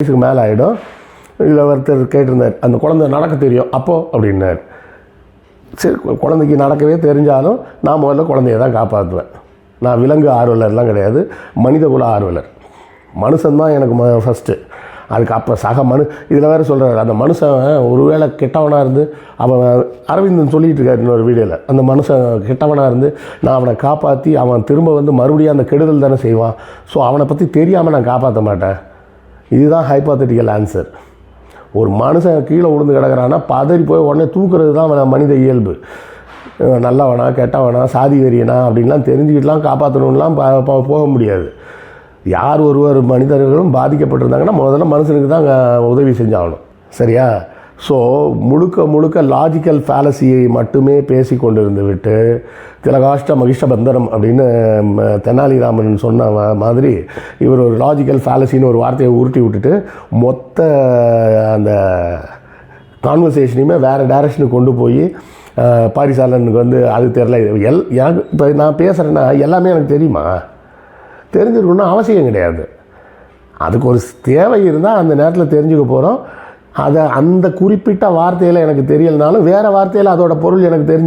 வயசுக்கு மேலே ஆகிடும் இதில் ஒருத்தர் கேட்டிருந்தார் அந்த குழந்தை நடக்க தெரியும் அப்போது அப்படின்னார். சரி குழந்தைக்கு நடக்கவே தெரிஞ்சாலும் நான் முதல்ல குழந்தைய தான் காப்பாற்றுவேன் நான் விலங்கு ஆர்வலர்லாம் கிடையாது மனித குல ஆர்வலர் மனுஷன்தான் எனக்கு ம ஃபஸ்ட்டு அதுக்கு அப்போ சக மனு இதில் வேறு சொல்கிறார் அந்த மனுஷன் ஒருவேளை கெட்டவனாக இருந்து அவன் அரவிந்தன் சொல்லிட்டு இருக்கார் இன்னொரு வீடியோவில் அந்த மனுஷன் கெட்டவனாக இருந்து நான் அவனை காப்பாற்றி அவன் திரும்ப வந்து மறுபடியும் அந்த கெடுதல் தானே செய்வான். ஸோ அவனை பற்றி தெரியாமல் நான் காப்பாற்ற மாட்டேன். இதுதான் ஹைப்பாத்தட்டிக்கல் ஆன்சர் ஒரு மனுஷன் கீழே விழுந்து கிடக்கிறான்னா பதறி போய் உடனே தூக்குறது தான் மனித இயல்பு. நல்லவனா கெட்டவனா சாதி வெறியனா அப்படின்லாம் தெரிஞ்சுக்கிட்டுலாம் காப்பாற்றணும்லாம் ப- போக முடியாது. யார் ஒருவர் மனிதர்களும் பாதிக்கப்பட்டிருந்தாங்கன்னா முதல்ல மனுஷனுக்கு தான் உதவி செஞ்சாகணும். சரியா? ஸோ முழுக்க முழுக்க லாஜிக்கல் ஃபேலசியை மட்டுமே பேசி கொண்டிருந்து விட்டு திலகாஷ்ட மகிஷ்ட பந்தரம் அப்படின்னு ம, தெனாலிராமன் சொன்ன மாதிரி இவர் ஒரு லாஜிக்கல் ஃபேலசின்னு ஒரு வார்த்தையை உருட்டி விட்டுட்டு மொத்த அந்த கான்வர்சேஷனையுமே வேறு டைரக்ஷனுக்கு கொண்டு போய் பாரிசாலனுக்கு வந்து அது தெரில எல் எனக்கு இப்போ நான் பேசுகிறேன்னா எல்லாமே எனக்கு தெரியுமா? தெரிஞ்சிருக்கணும்னு அவசியம் கிடையாது. அதுக்கு ஒரு தேவை இருந்தால் அந்த நேரத்தில் தெரிஞ்சுக்க போகிறோம் அதை அந்த குறிப்பிட்ட வார்த்தையில் எனக்கு தெரியலனாலும் வேறு வார்த்தையில் அதோட பொருள் எனக்கு தெரிஞ்சு